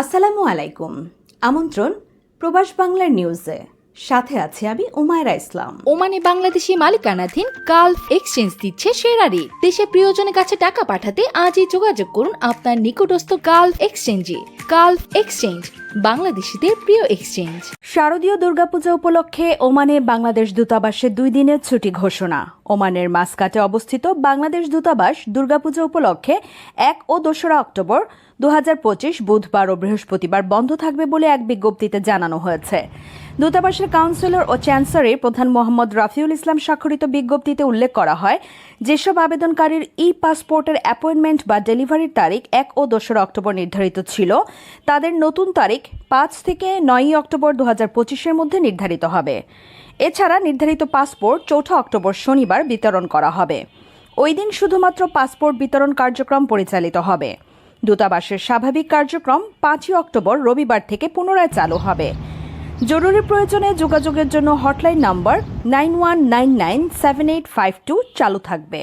আসসালামু আলাইকুম। আমন্ত্রণ প্রবাস বাংলার নিউজে। সাথে আছে আমি উমায়রা ইসলাম। ওমানে বাংলাদেশি মালিকানাধীন গালফ এক্সচেঞ্জ দিচ্ছে সেরা রেট দেশে প্রিয়জনের কাছে টাকা পাঠাতে আজই যোগাযোগ করুন আপনার নিকটস্থ গালফ এক্সচেঞ্জে। গালফ এক্সচেঞ্জ বাংলাদেশিদের প্রিয় এক্সচেঞ্জ। শারদীয় দুর্গাপূজা উপলক্ষে ওমানে বাংলাদেশ দূতাবাসে দুই দিনের ছুটি ঘোষণা। ওমানের মাসকাটে অবস্থিত বাংলাদেশ দূতাবাস দুর্গাপূজা উপলক্ষে এক ও দোসরা অক্টোবর দু হাজার পঁচিশ বুধবার ও বৃহস্পতিবার বন্ধ থাকবে বলে এক বিজ্ঞপ্তিতে জানানো হয়েছে। দূতাবাসের কাউন্সিলর ও চ্যান্সেলর প্রধান মোহাম্মদ রাফিউল ইসলাম স্বাক্ষরিত বিজ্ঞপ্তিতে উল্লেখ করা হয় যেসব আবেদনকারীর ই পাসপোর্টের অ্যাপয়েন্টমেন্ট বা ডেলিভারির তারিখ এক ও দোসরা অক্টোবর নির্ধারিত ছিল। তাদের নতুন তারিখ পাঁচ থেকে নয়ই অক্টোবর দু হাজার পঁচিশের মধ্যে নির্ধারিত হবে। এছাড়া নির্ধারিত পাসপোর্ট চৌঠা অক্টোবর শনিবার বিতরণ করা হবে। ওই দিন শুধুমাত্র পাসপোর্ট বিতরণ কার্যক্রম পরিচালিত হবে। দূতাবাসের স্বাভাবিক কার্যক্রম পাঁচই অক্টোবর রবিবার থেকে পুনরায় চালু হবে। জরুরি প্রয়োজনে যোগাযোগের জন্য hotline number nine one nine nine seven eight five two চালু থাকবে।